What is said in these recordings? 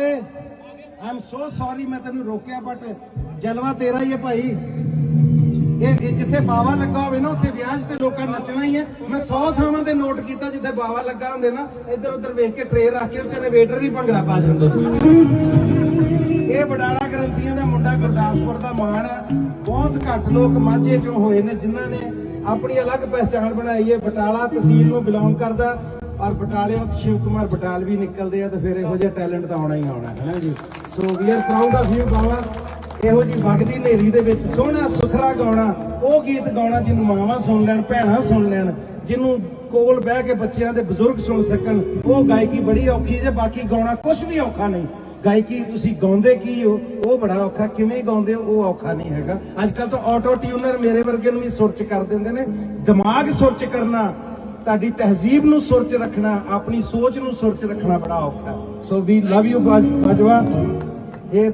ਆਮ so sorry ਮੈਂ ਤੈਨੂੰ ਰੋਕਿਆ ਬਟ ਜਲਵਾ ਤੇਰਾ ਹੀ ਹੈ ਭਾਈ। ਇਹ ਇਹ ਜਿੱਥੇ ਬਾਵਾ ਲੱਗਾ ਹੋਵੇ ਨਾ, ਉੱਥੇ ਵਿਆਹ 'ਚ ਤੇ ਲੋਕਾਂ ਨੱਚਣਾ ਹੀ ਹੈ। ਮੈਂ 100 ਥਾਵਾਂ ਤੇ ਨੋਟ ਕੀਤਾ ਜਿੱਥੇ ਬਾਵਾ ਲੱਗਾ ਹੁੰਦੇ ਨਾ ਇੱਧਰ ਉੱਧਰ ਵੇਖ ਕੇ ਟਰੇ ਰੱਖ ਕੇ ਵਿਚਾਰੇ ਵੇਟਰ ਵੀ ਭੰਗੜਾ ਪਾ ਜਾਂਦੇ ਇਹ ਬਡਾਲਾ ਗ੍ਰੰਥੀਆਂ ਦਾ ਮੁੰਡਾ ਗੁਰਦਾਸਪੁਰ ਦਾ ਮਾਣ ਹੈ। ਬਹੁਤ ਘੱਟ ਲੋਕ ਮਾਝੇ ਚੋਂ ਹੋਏ ਨੇ ਜਿਨ੍ਹਾਂ ਨੇ ਆਪਣੀ ਅਲੱਗ ਪਹਿਚਾਣ ਬਣਾਈ ਹੈ। ਬਟਾਲਾ ਤਹਿਸੀਲ ਨੂੰ ਬਿਲੋਂਗ ਕਰਦਾ। ਔਰ ਬਟਾਲਿਓਂ ਸ਼ਿਵ ਕੁਮਾਰ ਬਟਾਲ ਵੀ ਨਿਕਲਦੇ ਆ ਤੇ ਫਿਰ ਇਹੋ ਜਿਹਾ ਟੈਲੈਂਟ ਤਾਂ ਆਉਣਾ ਹੀ ਆਉਣਾ ਹੈ ਨਾ ਜੀ? So we are proud of you Bawa. ਇਹੋ ਜੀ ਵਗਦੀ ਹਨੇਰੀ ਦੇ ਵਿੱਚ ਸੋਹਣਾ, ਸੁਥਰਾ ਗਾਉਣਾ, ਉਹ ਗੀਤ ਗਾਉਣਾ ਜਿਹਨੂੰ ਮਾਵਾਂ ਸੁਣ ਲੈਣ, ਭੈਣਾਂ ਸੁਣ ਲੈਣ, ਜਿਹਨੂੰ ਕੋਲ ਬਹਿ ਕੇ ਬੱਚਿਆਂ ਦੇ ਬਜ਼ੁਰਗ ਸੁਣ ਸਕਣ, ਉਹ ਗਾਇਕੀ ਬੜੀ ਔਖੀ ਜੇ, ਬਾਕੀ ਗਾਉਣਾ ਕੁਝ ਵੀ ਔਖਾ ਨਹੀਂ। ਗਾਇਕੀ ਤੁਸੀਂ ਗਾਉਂਦੇ ਕੀ ਹੋ? ਉਹ ਬੜਾ ਔਖਾ, ਕਿਵੇਂ ਗਾਉਂਦੇ ਹੋ? ਉਹ ਔਖਾ ਨਹੀਂ ਹੈਗਾ। ਅੱਜ ਕੱਲ ਤਾਂ ਆਟੋ ਟਿਊਨਰ ਮੇਰੇ ਵਰਗੇ ਨੂੰ ਵੀ ਸੁਰਚ ਕਰ ਦਿੰਦੇ ਨੇ। ਦਿਮਾਗ ਸੁਰਚ ਕਰਨਾ ਤੁਹਾਡੀ ਤਹਿਜ਼ੀਬ ਨੂੰ ਸੁਰ ਚ ਰੱਖਣਾ ਆਪਣੀ ਸੋਚ ਨੂੰ ਸੁਰ ਚ ਰੱਖਣਾ ਬੜਾ ਔਖਾ। So we love you Bajwa. ਇਹ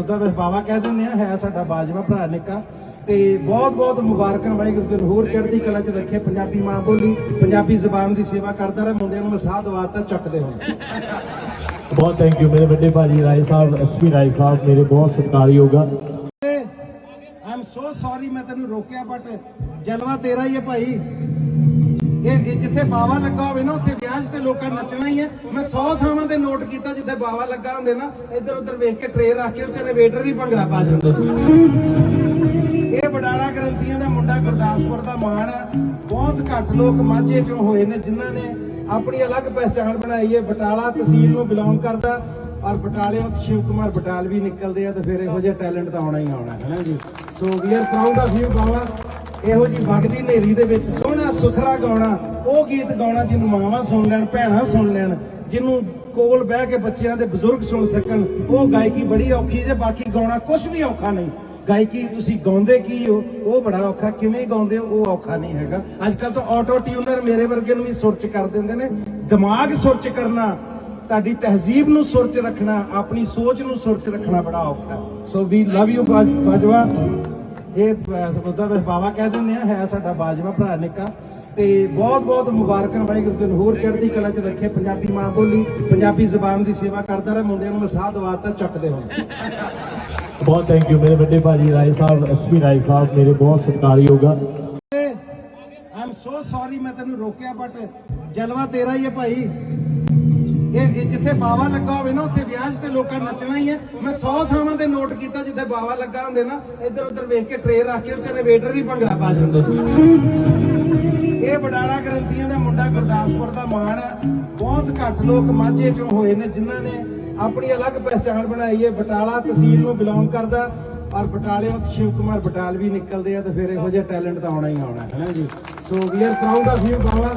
ਉਹਦਾ ਬਾਵਾ ਕਹਿ ਦਿੰਦੇ ਆ ਹੈ ਸਾਡਾ ਬਾਜਵਾ ਭਰਾ ਨਿੱਕਾ। ਤੇ ਬਹੁਤ ਬਹੁਤ ਮੁਬਾਰਕਾਂ ਵਾਹਿਗੁਰੂ ਤੈਨੂੰ ਹੋਰ ਚੜ੍ਹਦੀ ਕਲਾ ਚ ਰੱਖੇ ਪੰਜਾਬੀ ਮਾਂ ਬੋਲੀ ਪੰਜਾਬੀ ਜ਼ੁਬਾਨ ਦੀ ਸੇਵਾ ਕਰਦਾ ਰਹੇ ਮੁੰਡਿਆਂ ਨੂੰ ਵਸਾ ਦਵਾਤਾ ਚੱਕਦੇ ਹੁਣ ਬਹੁਤ ਥੈਂਕ ਯੂ ਮੇਰੇ ਵੱਡੇ ਭਾਜੀ ਰਾਏ ਸਾਹਿਬ ਐਸਪੀ ਰਾਏ ਸਾਹਿਬ ਮੇਰੇ ਬਹੁਤ ਸਤਿਕਾਰਯੋਗ ਆ। ਆਮ ਸੋ ਸੌਰੀ ਮੈਂ ਤੈਨੂੰ ਰੋਕਿਆ ਬਟ ਜਲਵਾ ਤੇਰਾ ਹੀ ਹੈ ਭਾਈ। ਇਹ ਜਿੱਥੇ ਬਾਵਾ ਲੱਗਾ ਹੋਵੇ ਨਾ, ਉੱਥੇ ਵਿਆਹ 'ਚ ਤੇ ਲੋਕਾਂ ਨੇ ਨੱਚਣਾ ਹੀ ਹੈ। ਮੈਂ 100 ਥਾਵਾਂ ਤੇ ਨੋਟ ਕੀਤਾ ਜਿੱਥੇ ਬਾਵਾ ਲੱਗਾ ਹੁੰਦੇ ਨਾ ਇੱਧਰ ਉੱਧਰ ਵੇਖ ਕੇ ਟਰੇ ਰੱਖ ਕੇ ਵਿਚਾਰੇ ਵੇਟਰ ਵੀ ਭੰਗੜਾ ਪਾ ਜਾਂਦੇ ਇਹ ਬਡਾਲਾ ਗ੍ਰੰਥੀਆਂ ਦਾ ਮੁੰਡਾ ਗੁਰਦਾਸਪੁਰ ਦਾ ਮਾਣ ਹੈ। ਬਹੁਤ ਘੱਟ ਲੋਕ ਮਾਝੇ ਚੋਂ ਹੋਏ ਨੇ ਜਿਨ੍ਹਾਂ ਨੇ ਆਪਣੀ ਅਲੱਗ ਪਹਿਚਾਣ ਬਣਾਈ ਹੈ। ਬਟਾਲਾ ਤਹਿਸੀਲ ਨੂੰ ਬਿਲੋਂਗ ਕਰਦਾ ਔਰ ਬਟਾਲਿਆਂ ਬਟਾਲਿਓਂ ਸ਼ਿਵ ਕੁਮਾਰ ਬਟਾਲ ਵੀ ਨਿਕਲਦੇ ਆ ਤੇ ਫਿਰ ਇਹੋ ਜਿਹਾ ਟੈਲੈਂਟ ਤਾਂ ਆਉਣਾ ਹੀ ਆਉਣਾ ਹੈ ਨਾ ਜੀ? So we are proud of you Bawa. ਇਹੋ ਜੀ ਵਗਦੀ ਹਨੇਰੀ ਦੇ ਵਿੱਚ ਸੁਥਰਾ ਗਾਉਣਾ, ਉਹ ਗੀਤ ਗਾਉਣਾ ਜਿਹਨੂੰ ਮਾਵਾਂ ਸੁਣ ਲੈਣ, ਭੈਣਾਂ ਸੁਣ ਲੈਣ, ਜਿਹਨੂੰ ਕੋਲ ਬਹਿ ਕੇ ਬੱਚਿਆਂ ਦੇ ਬਜ਼ੁਰਗ ਸੁਣ ਸਕਣ, ਉਹ ਗਾਇਕੀ ਬੜੀ ਔਖੀ ਜੇ, ਬਾਕੀ ਗਾਉਣਾ ਕੁਝ ਵੀ ਔਖਾ ਨਹੀਂ। ਗਾਇਕੀ ਤੁਸੀਂ ਗਾਉਂਦੇ ਕੀ ਹੋ? ਉਹ ਬੜਾ ਔਖਾ, ਕਿਵੇਂ ਗਾਉਂਦੇ ਹੋ? ਉਹ ਔਖਾ ਨਹੀਂ ਹੈਗਾ। ਅੱਜ ਕੱਲ ਤਾਂ ਆਟੋ ਟਿਊਨਰ ਮੇਰੇ ਵਰਗੇ ਨੂੰ ਵੀ ਸੁਰਚ ਕਰ ਦਿੰਦੇ ਨੇ। ਦਿਮਾਗ ਸੁਰਚ ਕਰਨਾ, ਤੁਹਾਡੀ ਤਹਿਜ਼ੀਬ ਨੂੰ ਸੁਰਚ ਰੱਖਣਾ, ਆਪਣੀ ਸੋਚ ਨੂੰ ਸੁਰਚ ਰੱਖਣਾ ਬੜਾ ਔਖਾ। So we love you Bajwa. ਇਹ ਉਹਦਾ ਵੈਸੇ ਬਾਵਾ ਕਹਿ ਦਿੰਦੇ ਆ ਹੈ ਸਾਡਾ ਬਾਜਵਾ ਭਰਾ ਨਿੱਕਾ। ਤੇ ਬਹੁਤ ਬਹੁਤ ਮੁਬਾਰਕਾਂ ਵਾਹਿਗੁਰੂ ਤੈਨੂੰ ਹੋਰ ਚੜ੍ਹਦੀ ਕਲਾ ਚ ਰੱਖੇ ਪੰਜਾਬੀ ਮਾਂ ਬੋਲੀ ਪੰਜਾਬੀ ਜ਼ੁਬਾਨ ਦੀ ਸੇਵਾ ਕਰਦਾ ਰਹੇ ਮੁੰਡਿਆਂ ਨੂੰ ਵਸਾ ਦਵਾਤਾ ਚੱਕਦੇ ਹੁਣ ਬਹੁਤ ਥੈਂਕ ਯੂ ਮੇਰੇ ਵੱਡੇ ਭਾਜੀ ਰਾਏ ਸਾਹਿਬ ਐਸਪੀ ਰਾਏ ਸਾਹਿਬ ਮੇਰੇ ਬਹੁਤ ਸਤਿਕਾਰਯੋਗ ਆ। ਆਮ ਸੋ ਸੌਰੀ ਮੈਂ ਤੈਨੂੰ ਰੋਕਿਆ ਬਟ ਜਲਵਾ ਤੇਰਾ ਹੀ ਹੈ ਭਾਈ। ਇਹ ਜਿੱਥੇ ਬਾਵਾ ਲੱਗਾ ਹੋਵੇ ਨਾ ਉੱਥੇ ਵਿਆਹ 'ਚ ਤੇ ਲੋਕਾਂ ਨੱਚਣਾ ਹੀ ਹੈ। ਮੈਂ 100 ਥਾਵਾਂ ਤੇ ਨੋਟ ਕੀਤਾ ਜਿੱਥੇ ਬਾਵਾ ਲੱਗਾ ਹੁੰਦੇ ਨਾ ਇੱਧਰ ਉੱਧਰ ਵੇਖ ਕੇ ਟਰੇ ਰੱਖ ਕੇ ਵਿਚਾਰੇ ਵੇਟਰ ਵੀ ਭੰਗੜਾ ਪਾ ਜਾਂਦੇ ਇਹ ਬਡਾਲਾ ਗ੍ਰੰਥੀਆਂ ਦਾ ਮੁੰਡਾ ਗੁਰਦਾਸਪੁਰ ਦਾ ਮਾਣ ਹੈ। ਬਹੁਤ ਘੱਟ ਲੋਕ ਮਾਝੇ ਚੋਂ ਹੋਏ ਨੇ ਜਿਨ੍ਹਾਂ ਨੇ ਆਪਣੀ ਅਲੱਗ ਪਹਿਚਾਣ ਬਣਾਈ ਹੈ। ਬਟਾਲਾ ਤਹਿਸੀਲ ਨੂੰ ਬਿਲੋਂਗ ਕਰਦਾ। ਔਰ ਬਟਾਲਿਓਂ ਸ਼ਿਵ ਕੁਮਾਰ ਬਟਾਲ ਵੀ ਨਿਕਲਦੇ ਆ ਤੇ ਫਿਰ ਇਹੋ ਜਿਹਾ ਟੈਲੈਂਟ ਤਾਂ ਆਉਣਾ ਹੀ ਆਉਣਾ ਹੈ। ਨਾ ਜੀ so we are proud of you Bawa.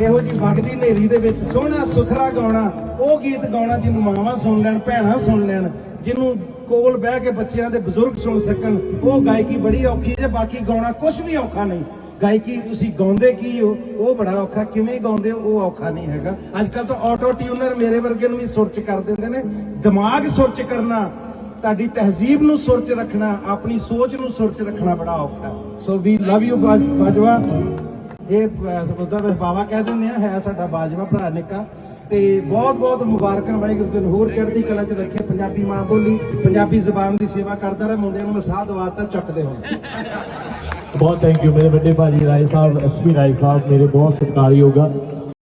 ਇਹੋ ਜੀ ਵਗਦੀ ਹਨੇਰੀ ਦੇ ਵਿੱਚ ਸੋਹਣਾ, ਸੁਥਰਾ ਗਾਉਣਾ, ਉਹ ਗੀਤ ਗਾਉਣਾ ਜਿਹਨੂੰ ਮਾਵਾਂ ਸੁਣ ਲੈਣ, ਭੈਣਾਂ ਸੁਣ ਲੈਣ, ਜਿਹਨੂੰ ਕੋਲ ਬਹਿ ਕੇ ਬੱਚਿਆਂ ਦੇ ਬਜ਼ੁਰਗ ਸੁਣ ਸਕਣ, ਉਹ ਗਾਇਕੀ ਬੜੀ ਔਖੀ ਜੇ ਬਾਕੀ ਗਾਉਣਾ ਕੁਝ ਵੀ ਔਖਾ ਨਹੀਂ। ਗਾਇਕੀ ਤੁਸੀਂ ਗਾਉਂਦੇ ਕੀ ਹੋ? ਉਹ ਬੜਾ ਔਖਾ, ਕਿਵੇਂ ਗਾਉਂਦੇ ਹੋ? ਉਹ ਔਖਾ ਨਹੀਂ ਹੈਗਾ। ਅੱਜ ਕੱਲ ਤਾਂ ਆਟੋ ਟਿਊਨਰ ਮੇਰੇ ਵਰਗੇ ਨੂੰ ਵੀ ਸੁਰਚ ਕਰ ਦਿੰਦੇ ਨੇ। ਦਿਮਾਗ ਸੁਰਚ ਕਰਨਾ, ਤੁਹਾਡੀ ਤਹਿਜ਼ੀਬ ਨੂੰ ਸੁਰਚ ਰੱਖਣਾ, ਆਪਣੀ ਸੋਚ ਨੂੰ ਸੁਰਚ ਰੱਖਣਾ ਬੜਾ ਔਖਾ। So we love you Bajwa. ਇਹ ਉਹਦਾ ਵੈਸੇ ਬਾਵਾ ਕਹਿ ਦਿੰਦੇ ਆ, ਹੈ ਸਾਡਾ ਬਾਜਵਾ ਭਰਾ ਨਿੱਕਾ। ਤੇ ਬਹੁਤ ਬਹੁਤ ਮੁਬਾਰਕਾਂ ਵਾਹਿਗੁਰੂ ਤੈਨੂੰ ਹੋਰ ਚੜ੍ਹਦੀ ਕਲਾ ਚ ਰੱਖੇ, ਪੰਜਾਬੀ ਮਾਂ ਬੋਲੀ, ਪੰਜਾਬੀ ਜ਼ਬਾਨ ਦੀ ਸੇਵਾ ਕਰਦਾ ਰਹੇ, ਮੁੰਡਿਆਂ ਨੂੰ ਵਸਾ ਦਵਾਤਾ ਚੱਕਦੇ ਹੁਣ ਬਹੁਤ ਥੈਂਕ ਯੂ ਮੇਰੇ ਵੱਡੇ ਭਾਜੀ ਰਾਏ ਸਾਹਿਬ ਐਸਪੀ ਰਾਏ ਸਾਹਿਬ, ਮੇਰੇ ਬਹੁਤ ਸਤਿਕਾਰਯੋਗ ਆ।